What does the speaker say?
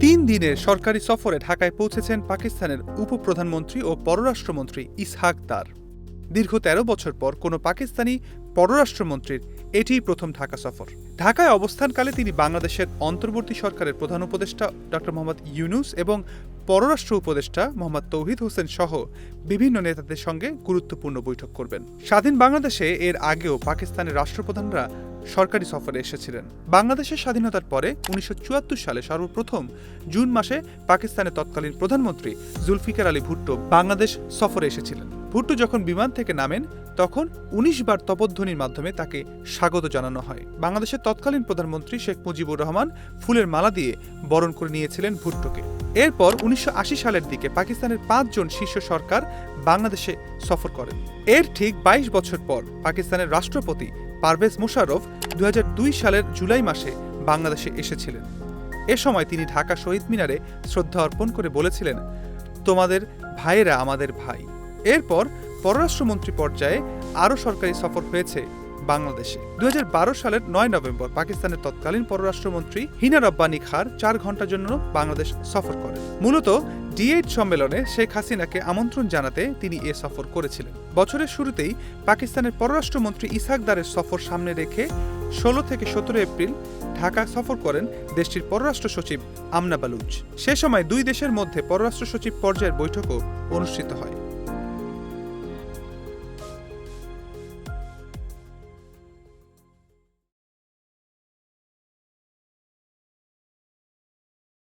দিনের সরকারি সফরে ঢাকায় পৌঁছেছেন পাকিস্তানের উপপ্রধানমন্ত্রী ও পররাষ্ট্রমন্ত্রী ইসহাক তার। দীর্ঘ তেরো বছর পর কোনো পাকিস্তানি পররাষ্ট্রমন্ত্রীর এটিই প্রথম ঢাকা সফর। ঢাকায় অবস্থানকালে তিনি বাংলাদেশের অন্তর্বর্তী সরকারের প্রধান উপদেষ্টা ড মোহাম্মদ ইউনুস এবং পররাষ্ট্র উপদেষ্টা মোহাম্মদ তৌহিদ হোসেন সহ বিভিন্ন নেতাদের সঙ্গে গুরুত্বপূর্ণ বৈঠক করবেন। স্বাধীন বাংলাদেশে এর আগেও পাকিস্তানের রাষ্ট্রপ্রধানরা সরকারি সফরে এসেছিলেন। বাংলাদেশের স্বাধীনতার পরে উনিশশো সালে সর্বপ্রথম জুন মাসে পাকিস্তানের তৎকালীন প্রধানমন্ত্রী জুলফিকার আলী ভুট্টো বাংলাদেশ সফরে এসেছিলেন। ভুট্টো যখন বিমান থেকে নামেন, তখন উনিশ বার তপধ্বনির মাধ্যমে তাকে স্বাগত জানানো হয়। বাংলাদেশের তৎকালীন প্রধানমন্ত্রী শেখ মুজিবুর রহমান ফুলের মালা দিয়ে বরণ করে নিয়েছিলেন ভুট্টোকে। এরপর উনিশশো আশি সালের দিকে পাকিস্তানের পাঁচজন শীর্ষ সরকার বাংলাদেশে সফর করেন। এর ঠিক ২২ বছর পর পাকিস্তানের রাষ্ট্রপতি পারভেজ মুশারফ দু সালের জুলাই মাসে বাংলাদেশে এসেছিলেন। এ সময় তিনি ঢাকা শহীদ মিনারে শ্রদ্ধা অর্পণ করে বলেছিলেন, তোমাদের ভাইয়েরা আমাদের ভাই। এরপর পররাষ্ট্রমন্ত্রী পর্যায়ে আরও সরকারি সফর হয়েছে বাংলাদেশে। দুই হাজার বারো সালের নয় নভেম্বর পাকিস্তানের তৎকালীন পররাষ্ট্রমন্ত্রী হিনা রব্বানী খার চার ঘণ্টার জন্য বাংলাদেশ সফর করেন। মূলত ডি এইট সম্মেলনে শেখ হাসিনাকে আমন্ত্রণ জানাতে তিনি এ সফর করেছিলেন। বছরের শুরুতেই পাকিস্তানের পররাষ্ট্রমন্ত্রী ইসাকদারের সফর সামনে রেখে ষোলো থেকে সতেরো এপ্রিল ঢাকা সফর করেন দেশটির পররাষ্ট্র সচিব আমনা বালুচ সে সময় দুই দেশের মধ্যে পররাষ্ট্র সচিব পর্যায়ের বৈঠকও অনুষ্ঠিত হয়।